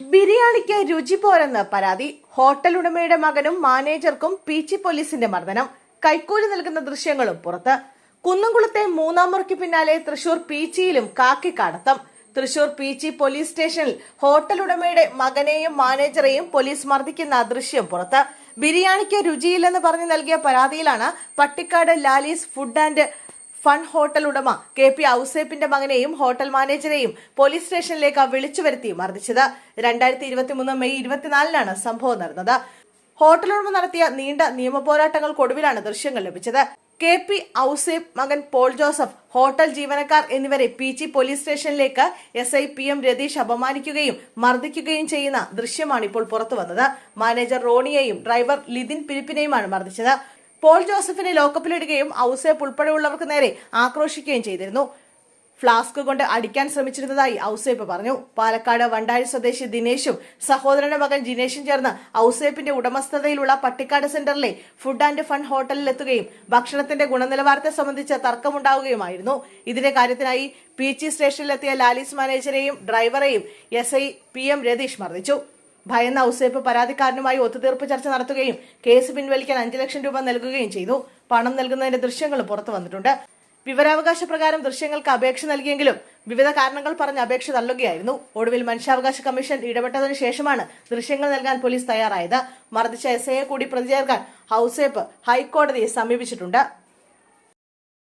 ബിരിയാണിക്ക് രുചി പോരെന്ന് പരാതി. ഹോട്ടൽ ഉടമയുടെ മകനും മാനേജർക്കും പീച്ചി പോലീസിന്റെ മർദ്ദനം. കൈക്കൂലി നൽകുന്ന ദൃശ്യങ്ങളും പുറത്ത്. കുന്നംകുളത്തെ മൂന്നാം മുറയ്ക്ക് പിന്നാലെ തൃശൂർ പീച്ചിയിലും കടത്തും. തൃശൂർ പീച്ചി പോലീസ് സ്റ്റേഷനിൽ ഹോട്ടൽ ഉടമയുടെ മകനെയും മാനേജറെയും പോലീസ് മർദ്ദിക്കുന്ന ദൃശ്യം പുറത്ത്. ബിരിയാണിക്ക് രുചിയില്ലെന്ന് പറഞ്ഞു നൽകിയ പരാതിയിലാണ് Pattikkad Lalees food and fun hotel ഉടമ കെ പി ഔസേപ്പിന്റെ മകനെയും ഹോട്ടൽ മാനേജരെയും പോലീസ് സ്റ്റേഷനിലേക്ക് വിളിച്ചു വരുത്തി മർദ്ദിച്ചത്. രണ്ടായിരത്തി ഇരുപത്തിമൂന്ന് മെയ് ഇരുപത്തിനാലിനാണ് സംഭവം നടന്നത്. ഹോട്ടൽ ഉടമ നടത്തിയ നീണ്ട നിയമ പോരാട്ടങ്ങൾക്കൊടുവിലാണ് ദൃശ്യങ്ങൾ ലഭിച്ചത്. കെ പി ഔസേപ്പ് മകൻ പോൾ ജോസഫ് ഹോട്ടൽ ജീവനക്കാർ എന്നിവരെ പി ജി പോലീസ് സ്റ്റേഷനിലേക്ക് S I P M Ratheesh അപമാനിക്കുകയും മർദ്ദിക്കുകയും ചെയ്യുന്ന ദൃശ്യമാണ് ഇപ്പോൾ പുറത്തുവന്നത്. മാനേജർ റോണിയെയും ഡ്രൈവർ ലിതിൻ പിലിപ്പിനെയുമാണ് മർദ്ദിച്ചത്. പോൾ ജോസഫിനെ ലോക്കപ്പിലിടുകയും ഔസേപ്പ് ഉൾപ്പെടെയുള്ളവർക്ക് നേരെ ആക്രോശിക്കുകയും ചെയ്തിരുന്നു. ഫ്ലാസ്ക് കൊണ്ട് അടിക്കാൻ ശ്രമിച്ചിരുന്നതായി ഔസേപ്പ് പറഞ്ഞു. പാലക്കാട് വണ്ടാഴി സ്വദേശി ദിനേശും സഹോദരന്റെ മകൻ ജിനേഷും ചേർന്ന് ഔസേപ്പിന്റെ ഉടമസ്ഥതയിലുള്ള പട്ടിക്കാട് സെന്ററിലെ ഫുഡ് ആൻഡ് ഫൺ ഹോട്ടലിൽ എത്തുകയും ഭക്ഷണത്തിന്റെ ഗുണനിലവാരത്തെ സംബന്ധിച്ച് തർക്കമുണ്ടാവുകയുമായിരുന്നു. ഇതിന്റെ കാര്യത്തിനായി പി സ്റ്റേഷനിലെത്തിയ ലാലീസ് മാനേജരെയും ഡ്രൈവറെയും S I P M Ratheesh മർദ്ദിച്ചു. ഭയന്ന ഔസേപ്പ് പരാതിക്കാരനുമായി ഒത്തുതീർപ്പ് ചർച്ച നടത്തുകയും കേസ് പിൻവലിക്കാൻ അഞ്ചു ലക്ഷം രൂപ നൽകുകയും ചെയ്തു. പണം നൽകുന്നതിന്റെ ദൃശ്യങ്ങൾ പുറത്തു വന്നിട്ടുണ്ട്. വിവരാവകാശ പ്രകാരം ദൃശ്യങ്ങൾക്ക് അപേക്ഷ നൽകിയെങ്കിലും വിവിധ കാരണങ്ങൾ പറഞ്ഞ് അപേക്ഷ തള്ളുകയായിരുന്നു. ഒടുവിൽ മനുഷ്യാവകാശ കമ്മീഷൻ ഇടപെട്ടതിനു ശേഷമാണ് ദൃശ്യങ്ങൾ നൽകാൻ പോലീസ് തയ്യാറായത്. മർദ്ദിച്ച എസ് ഐയെ കൂടി പ്രതി ചേർക്കാൻ ഔസേപ്പ് ഹൈക്കോടതിയെ സമീപിച്ചിട്ടുണ്ട്.